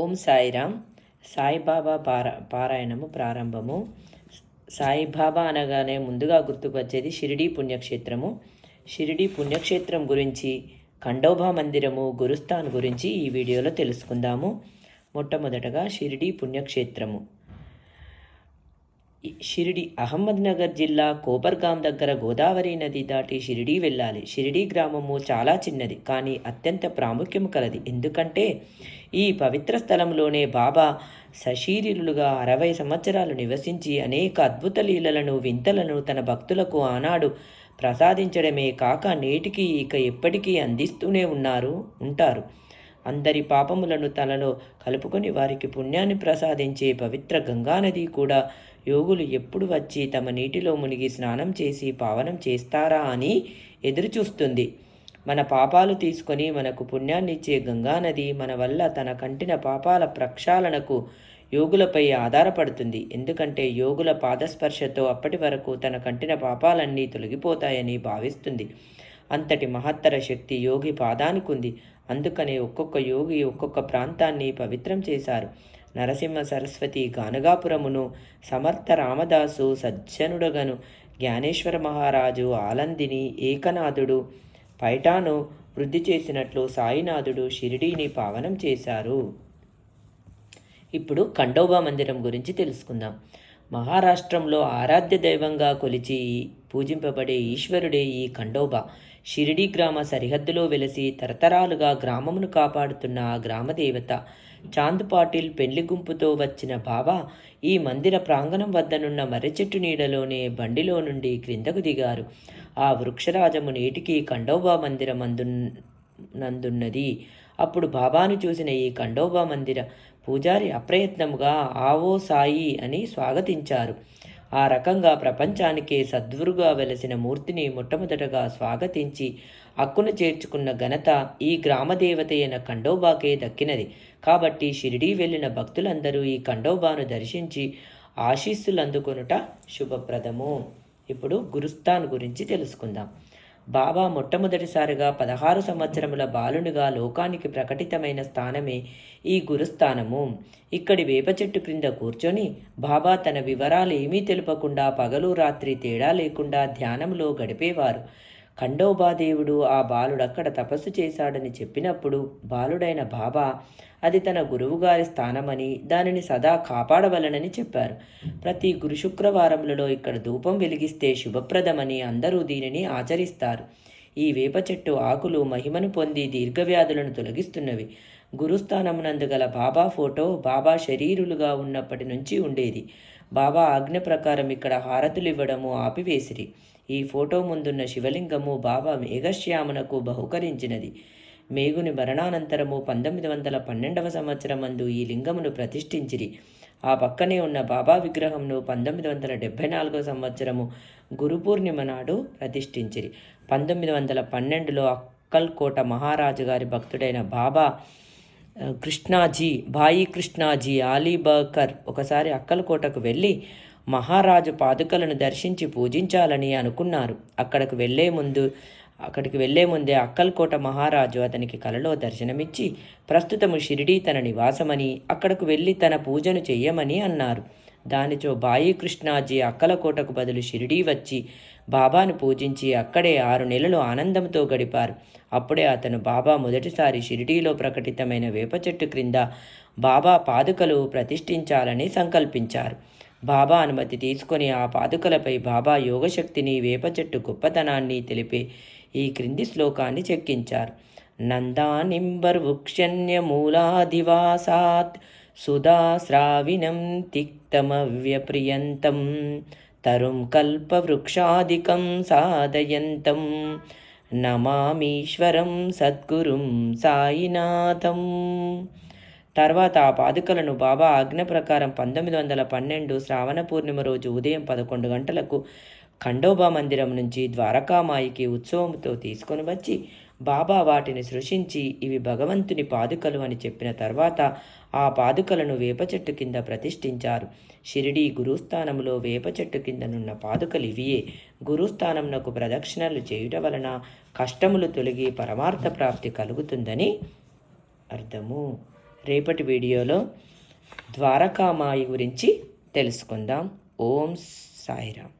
ఓం సాయిరామ్. సాయిబాబా పార పారాయణము ప్రారంభము. సాయిబాబా అనగానే ముందుగా గుర్తుకు వచ్చేది షిరిడీ పుణ్యక్షేత్రము. షిరిడీ పుణ్యక్షేత్రం గురించి ఖండోబా మందిరము గురుస్థాన్ గురించి ఈ వీడియోలో తెలుసుకుందాము. మొట్టమొదటగా షిరిడీ పుణ్యక్షేత్రము. షిరిడి అహ్మద్నగర్ జిల్లా కోపర్గాం దగ్గర గోదావరి నది దాటి షిరిడి వెళ్ళాలి. షిరిడి గ్రామము చాలా చిన్నది కానీ అత్యంత ప్రాముఖ్యం కలది. ఎందుకంటే ఈ పవిత్ర స్థలంలోనే బాబా సశీరులుగా అరవై సంవత్సరాలు నివసించి అనేక అద్భుత లీలలను వింతలను తన భక్తులకు ఆనాడు ప్రసాదించడమే కాక నేటికి ఇక ఎప్పటికీ అందిస్తూనే ఉన్నారు ఉంటారు. అందరి పాపములను తనలో కలుపుకొని వారికి పుణ్యాన్ని ప్రసాదించే పవిత్ర గంగానది కూడా. యోగులు ఎప్పుడు వచ్చి తమ నీటిలో మునిగి స్నానం చేసి పావనం చేస్తారా అని ఎదురుచూస్తుంది. మన పాపాలు తీసుకొని మనకు పుణ్యాన్నిచ్చే గంగానది మన వల్ల తన కంటిన పాపాల ప్రక్షాళనకు యోగులపై ఆధారపడుతుంది. ఎందుకంటే యోగుల పాదస్పర్శతో అప్పటి వరకు తన కంటిన పాపాలన్నీ తొలగిపోతాయని భావిస్తుంది. అంతటి మహత్తర శక్తి యోగి పాదానికుంది. అందుకనే ఒక్కొక్క యోగి ఒక్కొక్క ప్రాంతాన్ని పవిత్రం చేశారు. నరసింహ సరస్వతి గానగాపురమును సమర్థ రామదాసు సజ్జనుడగను. జ్ఞానేశ్వర మహారాజు ఆలందిని ఏకనాథుడు. పైటాను వృద్ధి చేసినట్లు సాయినాథుడు షిరిడీని పావనం చేశారు. ఇప్పుడు ఖండోబా మందిరం గురించి తెలుసుకుందాం. మహారాష్ట్రంలో ఆరాధ్య దైవంగా కొలిచి పూజింపబడే ఈశ్వరుడే ఈ ఖండోబా. షిరిడి గ్రామ సరిహద్దులో వెలసి తరతరాలుగా గ్రామమును కాపాడుతున్న ఆ గ్రామదేవత చాంద్ పాటిల్ పెళ్ళి గుంపుతో వచ్చిన బాబా ఈ మందిర ప్రాంగణం వద్దనున్న మర్రి చెట్టు నీడలోనే బండిలో నుండి క్రిందకు దిగారు. ఆ వృక్షరాజము నేటికి ఖండోబా మందిరం అందు నందున్నది. అప్పుడు బాబాను చూసిన ఈ ఖండోబా మందిర పూజారి అప్రయత్నముగా ఆవో సాయి అని స్వాగతించారు. ఆ రకంగా ప్రపంచానికే సద్గురుగా వెలసిన మూర్తిని మొట్టమొదటగా స్వాగతించి హక్కును చేర్చుకున్న ఘనత ఈ గ్రామదేవత అయిన ఖండోబాకే దక్కినది. కాబట్టి షిరిడీ వెళ్ళిన భక్తులందరూ ఈ ఖండోబాను దర్శించి ఆశీస్సులు అందుకొనుట శుభప్రదము. ఇప్పుడు గురుస్థాన్ గురించి తెలుసుకుందాం. బాబా మొట్టమొదటిసారిగా పదహారు సంవత్సరముల బాలునిగా లోకానికి ప్రకటితమైన స్థానమే ఈ గురుస్థానము. ఇక్కడి వేప చెట్టు క్రింద కూర్చొని బాబా తన వివరాలు ఏమీ తెలుపకుండా పగలు రాత్రి తేడా లేకుండా ధ్యానంలో గడిపేవారు. ఖండోబాదేవుడు ఆ బాలుడక్కడ తపస్సు చేశాడని చెప్పినప్పుడు బాలుడైన బాబా అది తన గురువుగారి స్థానమని దానిని సదా కాపాడవలనని చెప్పారు. ప్రతి గురు శుక్రవారములలో ఇక్కడ ధూపం వెలిగిస్తే శుభప్రదమని అందరూ దీనిని ఆచరిస్తారు. ఈ వేప చెట్టు ఆకులు మహిమను పొంది దీర్ఘవ్యాధులను తొలగిస్తున్నవి. గురుస్థానమునందు గల బాబా ఫోటో బాబా శరీరులుగా ఉన్నప్పటి నుంచి ఉండేది. బాబా ఆజ్ఞ ప్రకారం ఇక్కడ హారతులు ఇవ్వడము ఆపివేసిరి. ఈ ఫోటో ముందున్న శివలింగము బాబా మేఘశ్యామునకు బహుకరించినది. మేగుని మరణానంతరము పంతొమ్మిది వందల పన్నెండవ సంవత్సరమందు ఈ లింగమును ప్రతిష్ఠించిరి. ఆ పక్కనే ఉన్న బాబా విగ్రహంను పంతొమ్మిది వందల డెబ్భై నాలుగో సంవత్సరము గురు పూర్ణిమ నాడు ప్రతిష్ఠించిరి. పంతొమ్మిది వందల పన్నెండులో అక్కల్కోట మహారాజు గారి భక్తుడైన బాబా కృష్ణాజీ బాయి కృష్ణాజీ ఆలీబకర్ ఒకసారి అక్కలకోటకు వెళ్ళి మహారాజు పాదుకలను దర్శించి పూజించాలని అనుకున్నారు. అక్కడికి వెళ్ళే ముందు అక్కడికి వెళ్ళే ముందే అక్కల్కోట మహారాజు అతనికి కలలో దర్శనమిచ్చి ప్రస్తుతము షిరిడీ తన నివాసమని అక్కడకు వెళ్ళి తన పూజను చెయ్యమని అన్నారు. దానిచో బాయి కృష్ణాజీ అక్కలకోటకు బదులు షిరిడీ వచ్చి బాబాను పూజించి అక్కడే ఆరు నెలలు ఆనందంతో గడిపారు. అప్పుడే అతను బాబా మొదటిసారి షిరిడీలో ప్రకటితమైన వేప చెట్టు క్రింద బాబా పాదుకలు ప్రతిష్ఠించాలని సంకల్పించారు. బాబా అనుమతి తీసుకొని ఆ పాదుకలపై బాబా యోగశక్తిని వేప చెట్టు గొప్పతనాన్ని తెలిపే ఈ క్రింది శ్లోకాన్ని చెక్కించారు. నందానింబర్ వృక్షణ్య మూలాదివాసాత్ సుధాశ్రావిణం తిక్తమవ్యప్రియంతం తరుం కల్పవృక్షాదికం సాధయంతం నమామీశ్వరం సద్గురుం సాయినాథం తర్వాత ఆ పాదుకలను బాబా ఆజ్ఞ ప్రకారం పంతొమ్మిది వందల పన్నెండు శ్రావణ పూర్ణిమ రోజు ఉదయం పదకొండు గంటలకు ఖండోబా మందిరం నుంచి ద్వారకామాయికి ఉత్సవంతో తీసుకొని వచ్చి బాబా వాటిని సృష్టించి ఇవి భగవంతుని పాదుకలు అని చెప్పిన తర్వాత ఆ పాదుకలను వేప చెట్టు కింద ప్రతిష్ఠించారు. షిరిడీ గురుస్థానంలో వేప చెట్టు కిందనున్న పాదుకలు ఇవియే. గురుస్థానంనకు ప్రదక్షిణలు చేయుట వలన కష్టములు తొలగి పరమార్థ ప్రాప్తి కలుగుతుందని అర్థము. రేపటి వీడియోలో ద్వారకామాయి గురించి తెలుసుకుందాం. ఓం సాయిరామ్.